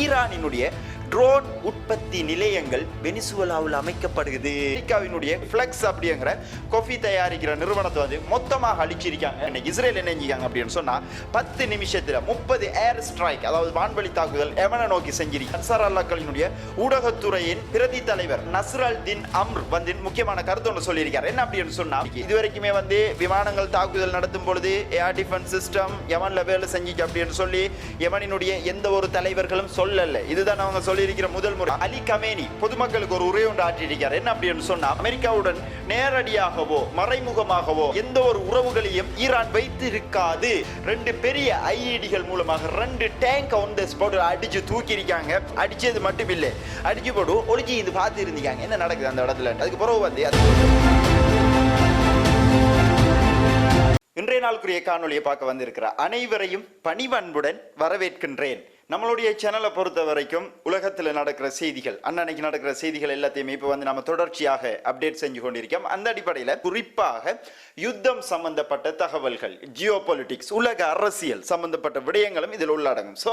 ஈரானினுடைய drone உற்பத்தி நிலையங்கள் வெனிசுவலாவில் அமைக்கப்படுகிறது. அமெரிக்காவினுடைய ஃபிளக்ஸ் அப்படிங்கிற கொஃபி தயாரிக்கிற நிறுவனத்தை வந்து மொத்தமாக அழிச்சிருக்காங்க. இன்னைக்கு இஸ்ரேல் என்ன செஞ்சிருக்காங்க அப்படின்னு சொன்னால் பத்து நிமிஷத்தில் முப்பது ஏர் ஸ்ட்ரைக் அதாவது வான்வழி தாக்குதல் எவனை நோக்கி செஞ்சிருக்காங்க? அன்சார் அல்லாக்களினுடைய ஊடகத்துறையின் பிரதி தலைவர் நஸ்ரல் தின் அம்ர் வந்து முக்கியமான கருத்து ஒன்று சொல்லியிருக்காரு. என்ன அப்படின்னு சொன்னால் இது வரைக்குமே வந்து விமானங்கள் தாக்குதல் நடத்தும் பொழுது ஏர் டிஃபென்ஸ் சிஸ்டம் எவனில் வேலை செஞ்சிச்சு அப்படின்னு சொல்லி எவனினுடைய எந்த ஒரு தலைவர்களும் சொல்லலை. இதுதான் அவங்க சொல்லி இருக்கிற முதல் முறை. அலி கமேனி பொதுமக்களுக்கு ஒரு உரை ஒன்று ஆற்றியிருக்கிறார். என்ன அப்படின்னு சொன்னா அமெரிக்காவுடன் நேரடியாகவோ மறைமுகமாகவோ எந்த ஒரு உறவுகளையும் ஈரான் வைத்து இருக்காது ரெண்டு பெரிய ஐஇடிகள் மூலமாக ரெண்டு டேங்க் வந்து ஸ்பாட் அடிச்சு தூக்கி இருக்காங்க அடிச்சது மட்டும் இல்லை அடிச்சு போடும் ஒழிச்சு இது பார்த்து இருந்திருக்காங்க என்ன நடக்குது அந்த இடத்துல? அதுக்கு பிறகு வந்து அது இன்றைய நாளுக்குரிய காணொலியை பார்க்க வந்திருக்கிற அனைவரையும் பணிவன்புடன் வரவேற்கின்றேன். நம்மளுடைய சேனலை பொறுத்த வரைக்கும் உலகத்தில் நடக்கிற செய்திகள் அன்னன்னைக்கு நடக்கிற செய்திகள் எல்லாத்தையுமே இப்போ வந்து நம்ம தொடர்ச்சியாக அப்டேட் செஞ்சு கொண்டிருக்கோம். அந்த அடிப்படையில் குறிப்பாக யுத்தம் சம்பந்தப்பட்ட தகவல்கள் ஜியோ பொலிட்டிக்ஸ் உலக அரசியல் சம்பந்தப்பட்ட விடயங்களும் இதில் உள்ளடங்கும். ஸோ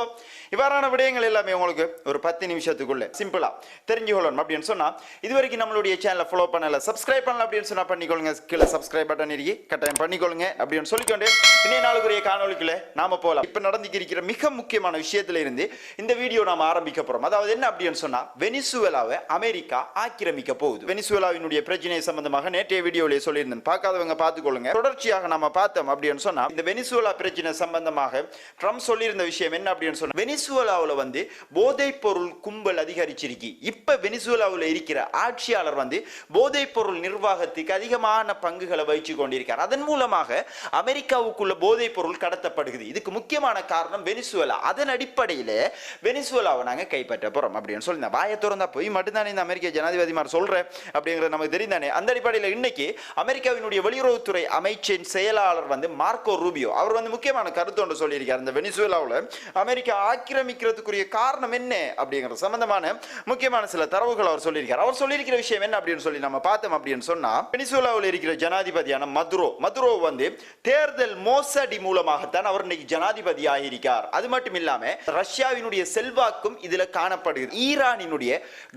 இவ்வாறான விடயங்கள் எல்லாமே உங்களுக்கு ஒரு பத்து நிமிஷத்துக்குள்ள சிம்பிளா தெரிஞ்சு கொள்ளணும் அப்படின்னு சொன்னால் இது வரைக்கும் நம்மளுடைய சேனலை ஃபாலோ பண்ணல சப்ஸ்கிரைப் பண்ணல அப்படின்னு சொன்னால் பண்ணிக்கொள்ளுங்க. கீழே சப்ஸ்கிரைப் பட்டன் இருக்கி கட்டாயம் பண்ணிக்கொள்ளுங்க அப்படின்னு சொல்லிக்கொண்டு இன்றைய நாளுக்குரிய காணொலிக்குள்ளே நாம போகலாம் இப்போ நடந்துக்கிருக்கிற மிக முக்கியமான விஷயத்தில் இருந்து இந்த வீடியோ நாம் ஆரம்பிக்க போறோம். அதாவது என்ன அப்படின்னு சொன்னா வெனிசுவேலாவை அமெரிக்கா ஆக்கிரமிக்க போகுது. வெனிசுவேலாவினுடைய பிரச்சனை சம்பந்தமாக நேற்றைய வீடியோவிலே சொல்லியிருந்தேன். பார்க்காதவங்க பார்த்துக்கொள்ளுங்க. தொடர்ச்சியாக நம்ம பார்த்தோம் அப்படின்னு சொன்னா இந்த வெனிசுவேலா பிரச்சனை சம்பந்தமாக ட்ரம்ப் சொல்லியிருந்த விஷயம் என்ன அப்படின்னு சொன்னா வெனிசுவேலாவில் வந்து போதைப் பொருள் கும்பல் அதிகரிச்சிருக்கு. இப்ப வெனிசுவேலாவில் இருக்கிற ஆட்சியாளர் வந்து போதைப் பொருள் நிர்வாகத்துக்கு அதிகமான பங்குகளை வகிச்சு கொண்டிருக்கார். அதன் மூலமாக அமெரிக்காவுக்குள்ள போதைப் பொருள் கடத்தப்படுகிறது. இதுக்கு முக்கியமான காரணம் வெனிசுவேலா. அதன் அடிப்படை அடிப்படையில் வெனிசுவலாவை நாங்கள் கைப்பற்ற போகிறோம் அப்படின்னு சொல்லி நான் வாயை திறந்தா போய் மட்டும்தானே இந்த அமெரிக்க ஜனாதிபதிமார் சொல்றேன் அப்படிங்கிறது நமக்கு தெரிந்தானே அந்த அடிப்படையில் இன்னைக்கு அமெரிக்காவினுடைய வெளியுறவுத்துறை அமைச்சின் செயலாளர் வந்து மார்க்கோ ரூபியோ. அவர் வந்து முக்கியமான கருத்து ஒன்று சொல்லியிருக்கார். இந்த வெனிசுவலாவில் அமெரிக்கா ஆக்கிரமிக்கிறதுக்குரிய காரணம் என்ன அப்படிங்கிற சம்பந்தமான முக்கியமான சில தரவுகள் அவர் சொல்லியிருக்கார். அவர் சொல்லியிருக்கிற விஷயம் என்ன அப்படின்னு சொல்லி நம்ம பார்த்தோம் அப்படின்னு சொன்னால் வெனிசுவலாவில் இருக்கிற ஜனாதிபதியான மதுரோ மதுரோ வந்து தேர்தல் மோசடி மூலமாகத்தான் அவர் இன்னைக்கு ஜனாதிபதி ஆகியிருக்கார். அது மட்டும் இல்லாம ரஷ்யாவினுடைய செல்வாக்கும் இதில் காணப்படுகிறது. ஈரானினுடைய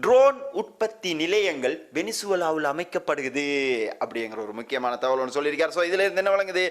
ட்ரோன் உற்பத்தி நிலையங்கள் வெனிசுவலாவில் அமைக்கப்படுகிறது அப்படிங்கிற ஒரு முக்கியமான தகவல் ஒன்று சொல்லியிருக்கார். ஸோ இதில் இருந்து என்ன வழங்குது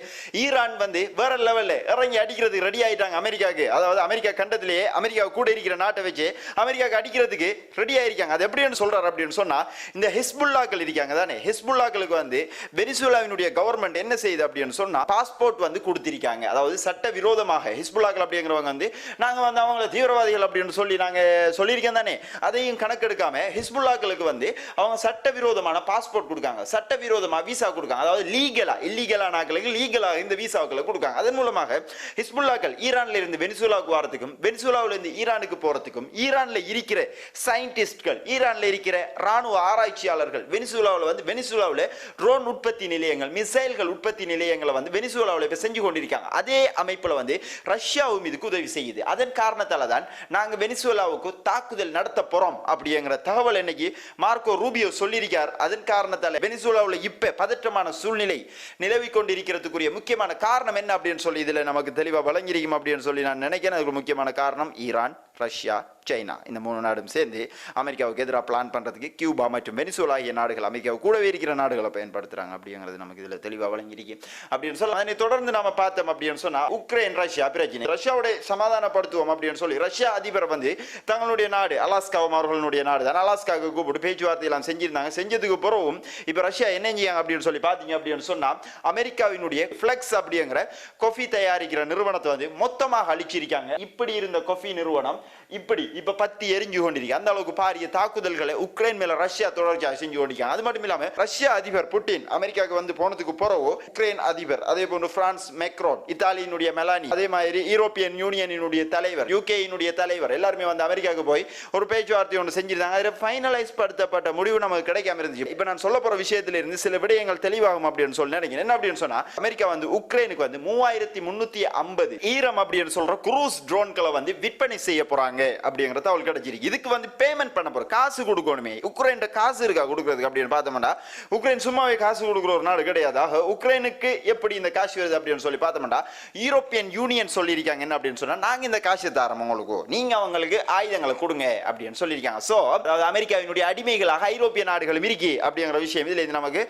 ஈரான் வந்து வேற லெவலில் இறங்கி அடிக்கிறதுக்கு ரெடி ஆகிட்டாங்க அமெரிக்காவுக்கு. அதாவது அமெரிக்கா கண்டத்திலேயே அமெரிக்கா கூட இருக்கிற நாட்டை வச்சு அமெரிக்காவுக்கு அடிக்கிறதுக்கு ரெடி ஆகிருக்காங்க அது எப்படின்னு சொல்கிறார் அப்படின்னு சொன்னால் இந்த ஹிஸ்புல்லாக்கள் இருக்காங்க தானே? ஹிஸ்புல்லாக்களுக்கு வந்து வெனிசுவேலாவினுடைய கவர்மெண்ட் என்ன செய்யுது அப்படின்னு சொன்னால் பாஸ்போர்ட் வந்து கொடுத்திருக்காங்க. அதாவது சட்ட விரோதமாக ஹிஸ்புல்லாக்கள் அப்படிங்கிறவங்க வந்து நாங்கள் வந்து அவங்கள தீவிரவாதிகள் அப்படின்னு சொல்லி நாங்கள் சொல்லியிருக்கேன் தானே? அதையும் கணக்கெடுக்காம ஹிஸ்புல்லாக்களுக்கு வந்து அவங்க சட்ட விரோதமான பாஸ்போர்ட் கொடுக்காங்க. சட்ட விரோதமா விசா கொடுக்காங்க. அதாவது லீகலா இல்லீகலான ஆட்களுக்கு லீகலா இந்த விசாக்களை கொடுக்காங்க. அதன் மூலமாக ஹிஸ்புல்லாக்கள் ஈரான்ல இருந்து வெனிசுலாவுக்கு வரத்துக்கும் வெனிசுலாவுல இருந்து ஈரானுக்கு போறதுக்கும் ஈரான்ல இருக்கிற சயின்டிஸ்ட்கள் ஈரான்ல இருக்கிற ராணுவ ஆராய்ச்சியாளர்கள் வெனிசுலாவில் வந்து வெனிசுலாவில் ட்ரோன் உற்பத்தி நிலையங்கள் மிசைல்கள் உற்பத்தி நிலையங்களை வந்து வெனிசுலாவில் இப்போ செஞ்சு கொண்டிருக்காங்க. அதே அமைப்பில் வந்து ரஷ்யாவும் இதுக்கு உதவி செய்யுது. அதன் காரணத்தால தான் நாங்கள் வெனிசுவலாவுக்கு தாக்குதல் நடத்த போறோம் அப்படிங்கிற தகவல் இன்னைக்கு மார்க்கோ ரூபியோ சொல்லியிருக்கார். அதன் காரணத்தால வெனிசுவலாவில் இப்ப பதற்றமான சூழ்நிலை நிலவி கொண்டிருக்கிறதுக்குரிய முக்கியமான காரணம் என்ன அப்படின்னு சொல்லி இதுல நமக்கு தெளிவாக வழங்கியிருக்கும் அப்படின்னு சொல்லி நான் நினைக்கிறேன். அதுக்கு முக்கியமான காரணம் ஈரான். ரஷ்யா சைனா இந்த மூணு நாடும் சேர்ந்து அமெரிக்காவுக்கு எதிராக பிளான் பண்ணுறதுக்கு கியூபா மற்றும் வெனிசோலா ஆகிய நாடுகள் அமெரிக்காவை கூடவே இருக்கிற நாடுகளை பயன்படுத்துகிறாங்க அப்படிங்கிறது நமக்கு இதில் தெளிவாக வழங்கியிருக்கு அப்படின்னு சொல்லி அதனை தொடர்ந்து நாம பார்த்தோம் அப்படின்னு சொன்னால் உக்ரைன் ரஷ்யா பிரச்சனை. ரஷ்யாவுடைய சமாதானப்படுத்துவோம் அப்படின்னு சொல்லி ரஷ்யா அதிபர் வந்து தங்களுடைய நாடு அலாஸ்காவும் அவர்களுடைய நாடு தான். அலாஸ்காவுக்கு கூப்பிட்டு பேச்சுவார்த்தை எல்லாம் செஞ்சிருந்தாங்க. செஞ்சதுக்கு பிறகும் இப்போ ரஷ்யா என்ன செய்யாங்க அப்படின்னு சொல்லி பார்த்தீங்க அப்படின்னு சொன்னால் அமெரிக்காவினுடைய ஃப்ளெக்ஸ் அப்படிங்கிற கொஃபி தயாரிக்கிற நிறுவனத்தை வந்து மொத்தமாக அழிச்சிருக்காங்க. இப்படி இருந்த கொஃபி நிறுவனம் இப்படி இப்ப பத்தி எரிஞ்சு கொண்டிருக்கு அந்த அளவுக்கு பாரிய தாக்குதல்களை உக்ரைன் மேல ரஷ்யா தொடர்ச்சியாக செஞ்சு கொண்டிருக்காங்க அது மட்டும் இல்லாம ரஷ்யா அதிபர் புட்டின் அமெரிக்காவுக்கு வந்து போனதுக்கு பிறகு உக்ரைன் அதிபர் அதே போன்று பிரான்ஸ் மெக்ரோன் இத்தாலியினுடைய மெலானி அதே மாதிரி யூரோப்பியன் யூனியனினுடைய தலைவர் யூகேயினுடைய தலைவர் எல்லாருமே வந்து அமெரிக்காவுக்கு போய் ஒரு பேச்சுவார்த்தை ஒன்று செஞ்சிருந்தாங்க. அதில் ஃபைனலைஸ் படுத்தப்பட்ட முடிவு நமக்கு கிடைக்காம இருந்துச்சு. இப்போ நான் சொல்ல போற விஷயத்துல இருந்து சில விடயங்கள் தெளிவாகும் அப்படின்னு சொல்லி நினைக்கிறேன். என்ன அப்படின்னு சொன்னா அமெரிக்கா வந்து உக்ரைனுக்கு வந்து மூவாயிரத்தி முன்னூத்தி ஐம்பது ஈரம் அப்படின்னு சொல்ற குரூஸ் ட்ரோன்களை வந்து விற்பனை செய்ய போறாங்க அப்படிங்கிறது அவள் கிடைச்சிருக்கு. இதுக்கு வந்து பேமெண்ட் பண்ண போறோம் காசு கொடுக்கணுமே. உக்ரைன் காசு இருக்கா கொடுக்கறதுக்கு அப்படின்னு பார்த்தோம்னா உக்ரைன் சும்மாவே காசு கொடுக்குற ஒரு நாடு கிடையாது? உக்ரைனுக்கு எப்படி இந்த காசு வருது அப்படின்னு சொல்லி பார்த்தோம்னா யூரோப்பியன் யூனியன் சொல்லியிருக்காங்க. என்ன அப்படின்னு சொன்னா நாங்க இந்த காசு தரோம் உங்களுக்கு. நீங்க அவங்களுக்கு ஆயுதங்களை கொடுங்க அப்படின்னு சொல்லியிருக்காங்க. சோ அதாவது அமெரிக்காவினுடைய அடிமைகளாக ஐரோப்பிய நாடுகளும் இருக்கு அப்படிங்கிற விஷயம் இதுல இது நமக்கு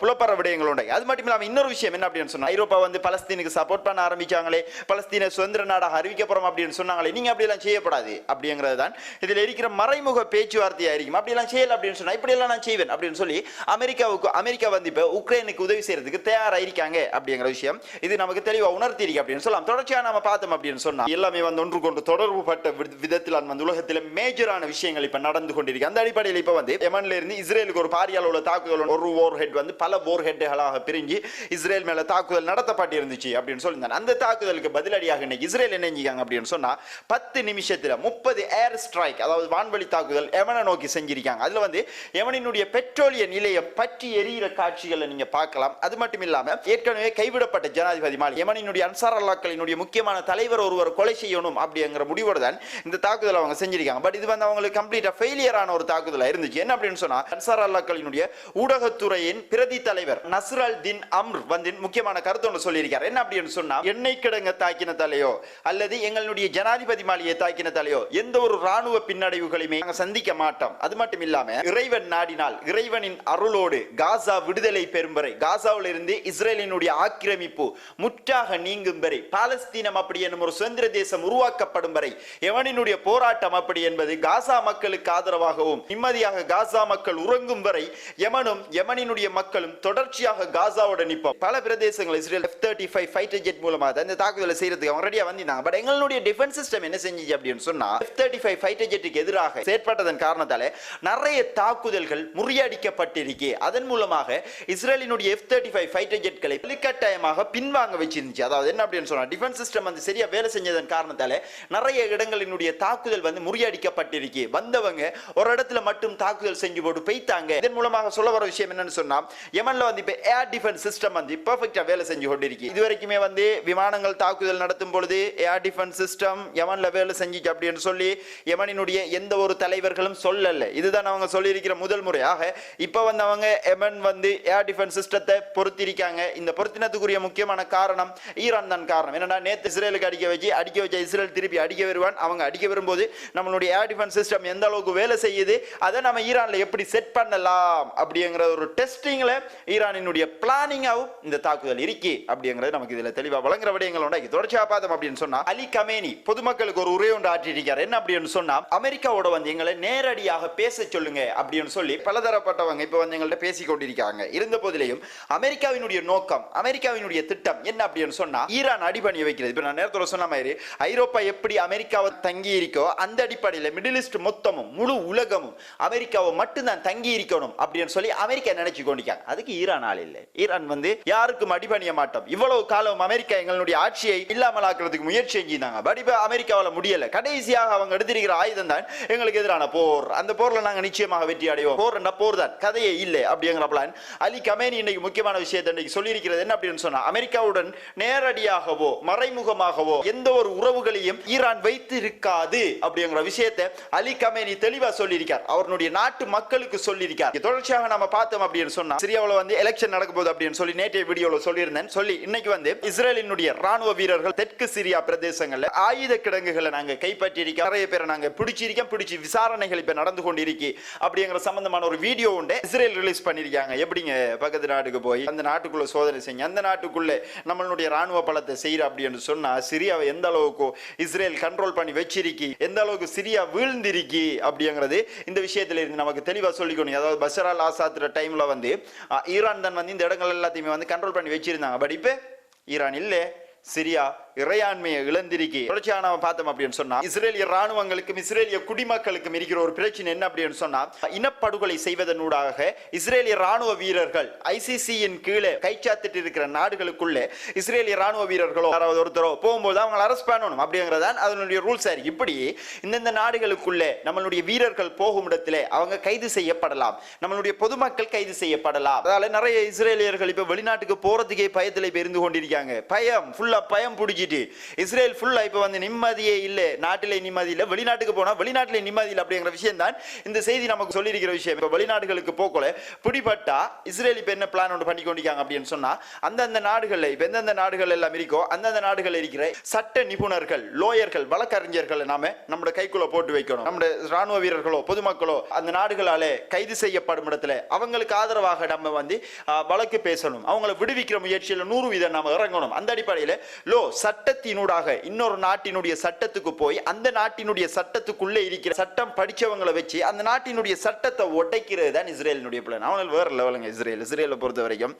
புலப்பற விடயங்கள் உண்டு. அது மட்டும் இல்லாமல் இன்னொரு விஷயம் என்ன அப்படின்னு சொன்னா ஐரோப்பா வந்து பலஸ்தீனுக்கு சப்போர்ட் பண்ண ஆரம்பிச்சாங்களே. பலஸ்தீன சுதந்திர நாடாக அறிவிக்கப்புறம் அப்படின்னு சொன்னாங்களே. நீங்க அப்படி எல்லாம் செய்யப்படாது அப்படிங்கிறது தான் இதில் இருக்கிற மறைமுக பேச்சுவார்த்தையாக இருக்கும் அப்படிலாம் எல்லாம் செய்யல அப்படின்னு சொன்னால் இப்படியெல்லாம் நான் செய்வேன் அப்படின்னு சொல்லி அமெரிக்காவுக்கு அமெரிக்கா வந்து இப்போ உக்ரைனுக்கு உதவி செய்யறதுக்கு தயாராக இருக்காங்க அப்படிங்கிற விஷயம். இது நமக்கு தெளிவாக உணர்த்தி இருக்கு அப்படின்னு சொல்லலாம். தொடர்ச்சியாக நம்ம பார்த்தோம் அப்படின்னு சொன்னால் எல்லாமே வந்து ஒன்று கொண்டு தொடர்பு பட்ட விதத்தில் அந்த உலகத்தில் மேஜரான விஷயங்கள் இப்போ நடந்து கொண்டிருக்கு. அந்த அடிப்படையில் இப்போ வந்து எமன்ல இருந்து இஸ்ரேலுக்கு ஒரு பாரிய அளவுல தாக்குதல் ஒரு ஓர் ஹெட் வந்து பல போர் ஹெட்டுகளாக பிரிஞ்சு இஸ்ரேல் மேல தாக்குதல் நடத்தப்பட்டிருந்துச்சு அப்படின்னு சொல்லியிருந்தாங்க. அந்த தாக்குதலுக்கு பதிலடியாக இன்னைக்கு இஸ்ரேல் என்ன செஞ்சாங்க அப்படின்னு சொன்னா பத்து நிமிஷம் விஷயத்தில் முப்பது ஏர் ஸ்ட்ரைக் அதாவது வான்வழி தாக்குதல் எவனை நோக்கி செஞ்சிருக்காங்க அதில் வந்து எவனினுடைய பெட்ரோலிய நிலையம் பற்றி எரியிற காட்சிகளை நீங்கள் பார்க்கலாம். அது மட்டும் இல்லாமல் ஏற்கனவே கைவிடப்பட்ட ஜனாதிபதி மாலி எமனினுடைய அன்சார் அல்லாக்களினுடைய முக்கியமான தலைவர் ஒருவர் கொலை செய்யணும் அப்படிங்கிற முடிவோடு தான் இந்த தாக்குதல் அவங்க செஞ்சிருக்காங்க. பட் இது வந்து அவங்களுக்கு கம்ப்ளீட்டாக ஃபெயிலியரான ஒரு தாக்குதலாக இருந்துச்சு. என்ன அப்படின்னு சொன்னால் அன்சார் அல்லாக்களினுடைய ஊடகத்துறையின் பிரதி தலைவர் நஸ்ரல் தின் அம்ர் வந்து முக்கியமான கருத்து ஒன்று சொல்லியிருக்கார். என்ன அப்படின்னு சொன்னால் எண்ணெய் கிடங்க தாக்கின தலையோ அல்லது எங்களுடைய ஜனாதிபதி மாளிகையை தாக்கி தலையோ எந்த ஒரு ராணுவ பின்னடைவுகளையுமே நாங்க சந்திக்க மாட்டோம். அது மட்டும் இல்லாம இறைவன் நாடினால் இறைவனின் அருளோடு காசா விடுதலை பெறும் வரை காசாவில் இருந்து இஸ்ரேலினுடைய ஆக்கிரமிப்பு முற்றாக நீங்கும் வரை பாலஸ்தீனம் அப்படி என்னும் ஒரு சுதந்திர தேசம் உருவாக்கப்படும் வரை எவனினுடைய போராட்டம் அப்படி என்பது காசா மக்களுக்கு ஆதரவாகவும் நிம்மதியாக காசா மக்கள் உறங்கும் வரை யமனும் யமனினுடைய மக்களும் தொடர்ச்சியாக காசாவோட நிற்போம். பல பிரதேசங்கள் Israel F thirty five fighter jet மூலமாக அந்த தாக்குதலை செய்யறதுக்கு அவங்க ரெடியாக வந்திருந்தாங்க. பட் எங்களுடைய டிஃபென்ஸ் சிஸ்டம் என்ன செஞ்சிச்சு அப்படின்னு சொன்னா எஃப் தேர்ட்டி ஃபைவ் ஃபைட்டர் ஜெட்டுக்கு எதிராக செயற்பட்டதன் காரணத்தாலே நிறைய தாக்குதல்கள் முறியடிக்கப்பட்டிருக்கு. அதன் மூலமாக இஸ்ரேலினுடைய எஃப் தேர்ட்டி ஃபைவ் ஃபைட்டர் ஜெட்களை வலுக்கட்டாயமாக பின்வாங்க வச்சிருந்துச்சு. அதாவது என்ன அப்படின்னு சொன்னா டிஃபென்ஸ் சிஸ்டம் வந்து சரியா வேலை செஞ்சதன் காரணத்தால நிறைய இடங்களினுடைய தாக்குதல் வந்து முறியடிக்கப்பட்டிருக்கு. வந்தவங்க ஒரு இடத்துல மட்டும் தாக்குதல் செஞ்சு போட்டு பெய்த்தாங்க. இதன் மூலமாக சொல்ல வர விஷயம் என்னன்னு சொன்னா யமன்ல வந்து இப்போ ஏர் டிஃபென்ஸ் சிஸ்டம் வந்து பர்ஃபெக்டா வேலை செஞ்சு கொண்டிருக்கு. இது வரைக்குமே வந்து விமானங்கள் தாக்குதல் நடத்தும் பொழுது ஏர் டிஃபென்ஸ் சிஸ்டம் யமன்ல வேலை செஞ்சு செஞ்சுச்சு அப்படின்னு சொல்லி எமனினுடைய எந்த ஒரு தலைவர்களும் சொல்லல. இதுதான் அவங்க சொல்லியிருக்கிற முதல் முறையாக இப்போ வந்து அவங்க எமன் வந்து ஏர் டிஃபென்ஸ் சிஸ்டத்தை பொருத்திருக்காங்க. இந்த பொருத்தினத்துக்குரிய முக்கியமான காரணம் ஈரான் தான் காரணம். என்னன்னா நேத்து இஸ்ரேலுக்கு அடிக்க வச்சு அடிக்க வச்ச இஸ்ரேல் திருப்பி அடிக்க வருவான். அவங்க அடிக்க வரும்போது நம்மளுடைய ஏர் டிஃபென்ஸ் சிஸ்டம் எந்த அளவுக்கு வேலை செய்யுது அதை நம்ம ஈரானில் எப்படி செட் பண்ணலாம் அப்படிங்கிற ஒரு டெஸ்டிங்ல ஈரானினுடைய பிளானிங்காகவும் இந்த தாக்குதல் இருக்கு அப்படிங்கிறது நமக்கு இதுல தெளிவா வழங்குற விடயங்கள் உண்டாக்கி. தொடர்ச்சியா பார்த்தோம் அப்படின்னு சொன்னா அலி கமேனி பொதுமக்களுக்கு ஒரு உரை ஒன்று ஆற்றிருக்கார் என்ன அப்படின்னு சொன்னா அமெரிக்காவோட வந்து எங்களை நேரடியாக பேச சொல்லுங்க அப்படின்னு சொல்லி பலதரப்பட்டவங்க இப்ப வந்து எங்கள்ட்ட பேசி கொண்டிருக்காங்க. இருந்த போதிலையும் அமெரிக்காவினுடைய நோக்கம் அமெரிக்காவினுடைய திட்டம் என்ன அப்படின்னு சொன்னா ஈரான் அடிபணி வைக்கிறது. இப்ப நான் நேரத்தில் சொன்ன மாதிரி ஐரோப்பா எப்படி அமெரிக்காவை தங்கி இருக்கோ அந்த அடிப்படையில் மிடில் ஈஸ்ட் மொத்தமும் முழு உலகமும் அமெரிக்காவை மட்டும்தான் தங்கி இருக்கணும் அப்படின்னு சொல்லி அமெரிக்கா நினைச்சு கொண்டிருக்காங்க. அதுக்கு ஈரான் ஆள் இல்லை. ஈரான் வந்து யாருக்கும் அடிபணிய மாட்டோம். இவ்வளவு காலம் அமெரிக்கா எங்களுடைய ஆட்சியை இல்லாமல் ஆக்குறதுக்கு முயற்சி செஞ்சிருந்தாங்க. பட் இப்போ அமெரிக்காவில் முடியல. கடைசியாக அவங்க எடுத்திருக்கிற ஆயுதம் தான் எங்களுக்கு எதிரான போர். அந்த போர்ல நாங்க நிச்சயமாக வெற்றி அடைவோம். போர் என்ன போர் தான் கதையே இல்லை அப்படிங்கிற பிளான் அலி கமேனி இன்னைக்கு முக்கியமான விஷயத்தை இன்னைக்கு சொல்லியிருக்கிறது என்ன அப்படின்னு சொன்னா அமெரிக்காவுடன் நேரடியாகவோ மறைமுகமாகவோ எந்த ஒரு உறவுகளையும் ஈரான் வைத்து இருக்காது அப்படிங்கிற விஷயத்தை அலி கமேனி தெளிவா சொல்லியிருக்கார். அவருடைய நாட்டு மக்களுக்கு சொல்லியிருக்கார். தொடர்ச்சியாக நம்ம பார்த்தோம் அப்படின்னு சொன்னா சிரியாவில் வந்து எலெக்ஷன் நடக்க போகுது அப்படின்னு சொல்லி நேற்றைய வீடியோல சொல்லியிருந்தேன். சொல்லி இன்னைக்கு வந்து இஸ்ரேலினுடைய ராணுவ வீரர்கள் தெற்கு சிரியா பிரதேசங்கள்ல ஆயுத கிடங்குகளை நாங்க நாங்கள் கைப்பற்றியிருக்கோம். நிறைய பேரை நாங்கள் பிடிச்சிருக்கோம் பிடிச்சி விசாரணைகள் இப்போ நடந்து கொண்டு இருக்கு அப்படிங்கிற சம்பந்தமான ஒரு வீடியோ உண்டு. இஸ்ரேல் ரிலீஸ் பண்ணியிருக்காங்க. எப்படிங்க பக்கத்து நாட்டுக்கு போய் அந்த நாட்டுக்குள்ளே சோதனை செஞ்சு அந்த நாட்டுக்குள்ளே நம்மளுடைய ராணுவ பலத்தை செய்கிற அப்படின்னு சொன்னால் சிரியாவை எந்த அளவுக்கு இஸ்ரேல் கண்ட்ரோல் பண்ணி வச்சிருக்கி எந்த அளவுக்கு சிரியா வீழ்ந்திருக்கி அப்படிங்கிறது இந்த விஷயத்துல இருந்து நமக்கு தெளிவாக சொல்லிக்கணும். அதாவது பஷர் ஆசாத்துற டைமில் வந்து ஈரான் தான் வந்து இந்த இடங்கள் எல்லாத்தையுமே வந்து கண்ட்ரோல் பண்ணி வச்சிருந்தாங்க. பட் இப்போ ஈரான் இல்லை சிரியா இறையாண்மையை இழந்திருக்கி. தொடர்ச்சியாக நாம பார்த்தோம் அப்படின்னு சொன்னா இஸ்ரேலிய ராணுவங்களுக்கும் இஸ்ரேலிய குடிமக்களுக்கும் இருக்கிற ஒரு பிரச்சனை என்ன அப்படின்னு சொன்னா இனப்படுகொலை செய்வதனூடாக இஸ்ரேலிய ராணுவ வீரர்கள் ஐசிசியின் கீழே கைச்சாத்திட்டு இருக்கிற நாடுகளுக்குள்ளே இஸ்ரேலிய ராணுவ வீரர்களோ யாராவது ஒருத்தரோ போகும்போது அவங்களை அரெஸ்ட் பண்ணணும் அப்படிங்கிறதான் அதனுடைய ரூல்ஸ் ஆயிருக்கு இப்படி இந்தந்த நாடுகளுக்குள்ளே நம்மளுடைய வீரர்கள் போகும் இடத்துல அவங்க கைது செய்யப்படலாம். நம்மளுடைய பொதுமக்கள் கைது செய்யப்படலாம். அதால நிறைய இஸ்ரேலியர்கள் இப்ப வெளிநாட்டுக்கு போறதுக்கே பயத்தில் இப்ப இருந்து கொண்டிருக்காங்க. பயம் ஃபுல்லா பயம் பிடிச்சி செஞ்சுட்டு. இஸ்ரேல் ஃபுல்லாக இப்போ வந்து நிம்மதியே இல்லை. நாட்டிலே நிம்மதி இல்லை. வெளிநாட்டுக்கு போனால் வெளிநாட்டிலே நிம்மதி இல்லை அப்படிங்கிற விஷயம் தான் இந்த செய்தி நமக்கு சொல்லியிருக்கிற விஷயம். இப்போ வெளிநாடுகளுக்கு போக்கல பிடிபட்டா இஸ்ரேல் இப்போ என்ன பிளான் ஒன்று பண்ணி கொண்டிருக்காங்க அப்படின்னு சொன்னால் அந்தந்த நாடுகளில் இப்போ எந்தெந்த நாடுகள் எல்லாம் இருக்கோ அந்தந்த நாடுகள் இருக்கிற சட்ட நிபுணர்கள் லோயர்கள் வழக்கறிஞர்களை நாம நம்முடைய கைக்குள்ள போட்டு வைக்கணும். நம்ம ராணுவ வீரர்களோ பொதுமக்களோ அந்த நாடுகளாலே கைது செய்யப்படும் இடத்துல அவங்களுக்கு ஆதரவாக நம்ம வந்து வழக்கு பேசணும். அவங்களை விடுவிக்கிற முயற்சியில் நூறு வீதம் நாம இறங்கணும். அந்த அடிப்படையில் லோ சட்டத்தினூடாக இன்னொரு நாட்டினுடைய சட்டத்துக்கு போய் அந்த நாட்டினுடைய சட்டத்துக்குள்ளே இருக்கிற சட்டம் படிச்சவங்களை வச்சு அந்த நாட்டினுடைய சட்டத்தை உடைக்கிறது தான் இஸ்ரேலினுடைய பிளான் அவங்களுக்கு வேற லெவலுங்க இஸ்ரேல் இஸ்ரேலை பொறுத்த வரைக்கும்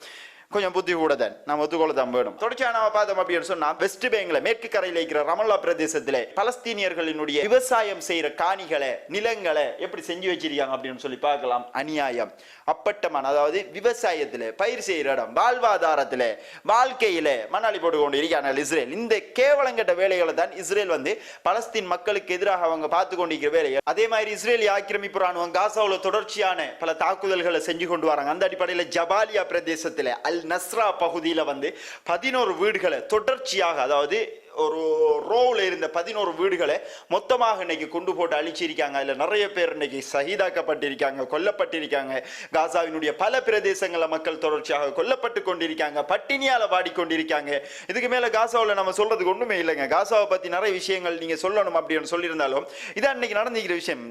கொஞ்சம் புத்தி கூட தான். நம்ம ஒத்துக்கொள்ள தான் வேணும். தொடர்ச்சியாக நாம பார்த்தோம் அப்படின்னு சொன்னா வெஸ்ட் பேங்க்ல மேற்கு கரையில் இருக்கிற ரமல்லா பிரதேசத்துல பலஸ்தீனியர்களினுடைய விவசாயம் செய்யற காணிகளை நிலங்களை எப்படி செஞ்சு வச்சிருக்காங்க அப்படின்னு சொல்லி பார்க்கலாம். அநியாயம். அப்பட்டமான அதாவது விவசாயத்துல பயிர் செய்யற இடம் வாழ்வாதாரத்துல வாழ்க்கையில மணாலி போட்டு கொண்டு இருக்காங்க இஸ்ரேல். இந்த கேவலங்கட்ட வேலைகளை தான் இஸ்ரேல் வந்து பலஸ்தீன் மக்களுக்கு எதிராக அவங்க பார்த்து கொண்டிருக்கிற வேலையை அதே மாதிரி இஸ்ரேலி ஆக்கிரமிப்பு ராணுவம் காசாவில் தொடர்ச்சியான பல தாக்குதல்களை செஞ்சு கொண்டு வராங்க. அந்த அடிப்படையில் ஜபாலியா பிரதேசத்துல அல் நஸ்ரா பகுதியில் வந்து பதினோரு வீடுகளை தொடர்ச்சியாக அதாவது ஒரு ரோவில் இருந்த பதினோரு வீடுகளை மொத்தமாக இன்னைக்கு கொண்டு போட்டு அழிச்சிருக்காங்க. அதில் நிறைய பேர் இன்னைக்கு சகிதாக்கப்பட்டிருக்காங்க கொல்லப்பட்டிருக்காங்க. காசாவினுடைய பல பிரதேசங்களில் மக்கள் தொடர்ச்சியாக கொல்லப்பட்டு கொண்டிருக்காங்க பட்டினியால் வாடிக்கொண்டிருக்காங்க. இதுக்கு மேலே காசாவில் நம்ம சொல்றதுக்கு ஒன்றுமே இல்லைங்க. காசாவை பற்றி நிறைய விஷயங்கள் நீங்கள் சொல்லணும் அப்படின்னு சொல்லியிருந்தாலும் இதான் இன்னைக்கு நடந்துக்கிற விஷயம்.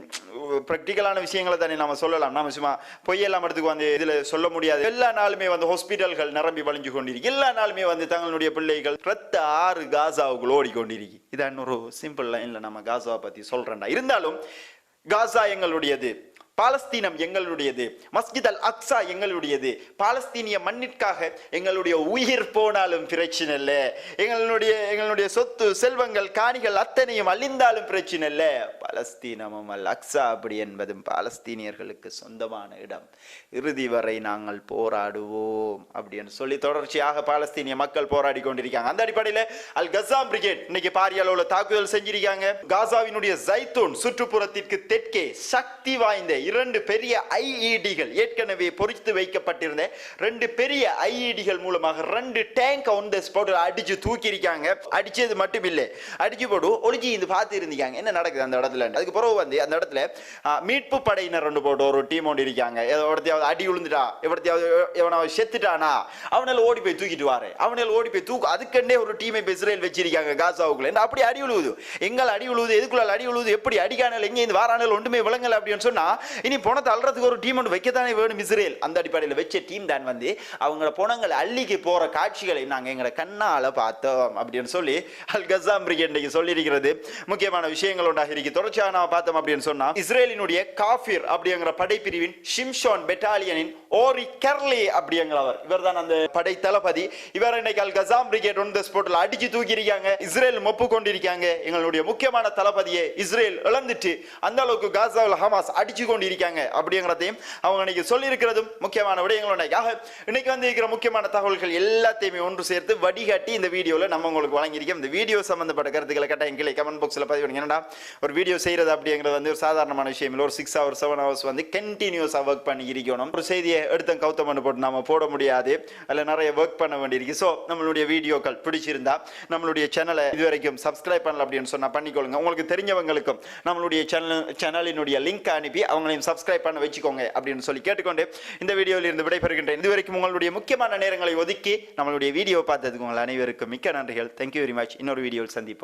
ப்ராக்டிக்கலான விஷயங்களை தானே நம்ம சொல்லலாம். நம்ம சும்மா பொய்யெல்லாம் இடத்துக்கு வந்து இதில் சொல்ல முடியாது. எல்லா நாளுமே வந்து ஹாஸ்பிட்டல்கள் நிரம்பி வழிஞ்சு கொண்டிருக்கு. எல்லா நாளுமே வந்து தங்களுடைய பிள்ளைகள் ரத்த ஆறு காசாவுக்குள்ள ஓடிக்கொண்டிருக்கு. இதான் ஒரு சிம்பிள் லைன்ல நம்ம காசாவை பத்தி சொல்றேன்டா. இருந்தாலும் காசா எங்களுடையது. பாலஸ்தீனம் எங்களுடையது. மஸ்ஜித் அல் அக்ஸா எங்களுடையது. பாலஸ்தீனிய மண்ணிற்காக எங்களுடைய உயிர் போனாலும் பிரச்சனை இல்லை. எங்களுடைய எங்களுடைய சொத்து செல்வங்கள் காணிகள் அத்தனையும் அழிந்தாலும் பிரச்சனை இல்லை. பாலஸ்தீனமும் அல் அக்ஸா அப்படி என்பதும் பாலஸ்தீனியர்களுக்கு சொந்தமான இடம். இறுதி வரை நாங்கள் போராடுவோம் அப்படின்னு சொல்லி தொடர்ச்சியாக பாலஸ்தீனிய மக்கள் போராடி கொண்டிருக்காங்க. அந்த அடிப்படையில் அல் கசாம் பிரிகேட் இன்னைக்கு பாரிய அளவுல தாக்குதல் செஞ்சிருக்காங்க. காசாவினுடைய ஜைத்தூன் சுற்றுப்புறத்திற்கு தெற்கே சக்தி வாய்ந்த இரண்டு பெரிய ஐஇடிகள் ஏற்கனவே பொறித்து வைக்கப்பட்டிருந்த ரெண்டு பெரிய ஐஇடிகள் மூலமாக ரெண்டு டேங்க் வந்து ஸ்பாட்டில் அடிச்சு தூக்கியிருக்காங்க. அடிச்சது மட்டும் இல்லை. அடிச்சு போட்டு ஒளிஞ்சி இது பார்த்து இருந்திருக்காங்க என்ன நடக்குது அந்த இடத்துல? அதுக்கு பிறகு வந்து அந்த இடத்துல மீட்பு படையினர் ரெண்டு போட்டு ஒரு டீம் ஒன்று இருக்காங்க. ஏதோ ஒருத்தையாவது அடி விழுந்துட்டா எவ்வளத்தையாவது எவனாவது செத்துட்டானா அவனால் ஓடி போய் தூக்கிட்டு வாரு. அவனால் ஓடி போய் தூக்கு அதுக்கண்டே ஒரு டீமை இப்ப இஸ்ரேல் வச்சிருக்காங்க காசாவுக்குள்ள. என்ன அப்படி அடி விழுவுது எங்கள் அடி விழுவுது எதுக்குள்ள அடி விழுவுது எப்படி அடிக்கானல் எங்கே இந்த வாரானல் ஒன்றுமே விளங்கல அப்படின்னு சொன்னால் இனி பணத்தை அல்றதுக்கு ஒரு டீம் ஒன்று வைக்கத்தானே வேணும் இஸ்ரேல்? அந்த அடிப்படையில் வச்ச டீம் தான் வந்து அவங்கள பணங்களை அள்ளிக்கு போற காட்சிகளை நாங்கள் எங்களை கண்ணால பார்த்தோம் அப்படின்னு சொல்லி அல் கசாம் இன்னைக்கு சொல்லியிருக்கிறது. முக்கியமான விஷயங்கள் ஒன்றாக இருக்கு. தொடர்ச்சியாக நான் பார்த்தோம் அப்படின்னு சொன்னா இஸ்ரேலினுடைய காஃபிர் அப்படிங்கிற படைப்பிரிவின் ஷிம்ஷோன் பெட்டாலியனின் ஓரி கெர்லி அப்படிங்கிறவர் இவர் தான் அந்த படை தளபதி இவர் இன்னைக்கு அல் கசாம் பிரிகேட் ஒன் ஸ்போர்ட்ல அடிச்சு தூக்கி இருக்காங்க இஸ்ரேல் மொப்பு கொண்டிருக்காங்க எங்களுடைய முக்கியமான தளபதியை இஸ்ரேல் இழந்துட்டு அந்த அளவுக்கு காசாவில் ஹமாஸ் அடிச்சு கொண்டு கொண்டிருக்காங்க அப்படிங்கிறதையும் அவங்க இன்னைக்கு சொல்லியிருக்கிறதும் முக்கியமான விடயங்கள் இன்னைக்கு இன்னைக்கு வந்து இருக்கிற முக்கியமான தகவல்கள் எல்லாத்தையுமே ஒன்று சேர்த்து வடிகட்டி இந்த வீடியோவில் நம்ம உங்களுக்கு வழங்கியிருக்கோம். இந்த வீடியோ சம்மந்தப்பட்ட கருத்துக்களை கட்டாயம் கீழே கமெண்ட் பாக்ஸில் பதிவு என்னடா ஒரு வீடியோ செய்கிறது அப்படிங்கிறது வந்து ஒரு சாதாரணமான விஷயம் இல்லை. ஒரு சிக்ஸ் ஹவர் செவன் ஹவர்ஸ் வந்து கண்டினியூஸாக ஒர்க் பண்ணி இருக்கணும். ஒரு செய்தியை எடுத்த கௌத்தம் பண்ணி போட்டு நம்ம போட முடியாது. அதில் நிறைய ஒர்க் பண்ண வேண்டியிருக்கு. ஸோ நம்மளுடைய வீடியோக்கள் பிடிச்சிருந்தா நம்மளுடைய சேனலை இதுவரைக்கும் சப்ஸ்கிரைப் பண்ணல அப்படின்னு சொன்னால் பண்ணிக்கொள்ளுங்க. உங்களுக்கு தெரிஞ்சவங்களுக்கும் நம்மளுடைய சேனல் சேனலினுடைய லிங்க் அனுப்பி அவங்க சேனலையும் சப்ஸ்கிரைப் பண்ண வச்சுக்கோங்க அப்படின்னு சொல்லி கேட்டுக்கொண்டு இந்த வீடியோவில் இருந்து விடைபெறுகின்றேன். இதுவரைக்கும் உங்களுடைய முக்கியமான நேரங்களை ஒதுக்கி நம்மளுடைய வீடியோ பார்த்ததுக்கு உங்கள் அனைவருக்கும் மிக்க நன்றிகள். தேங்க்யூ வெரி மச் இன்னொரு வீடியோவில் சந்திப்போம்.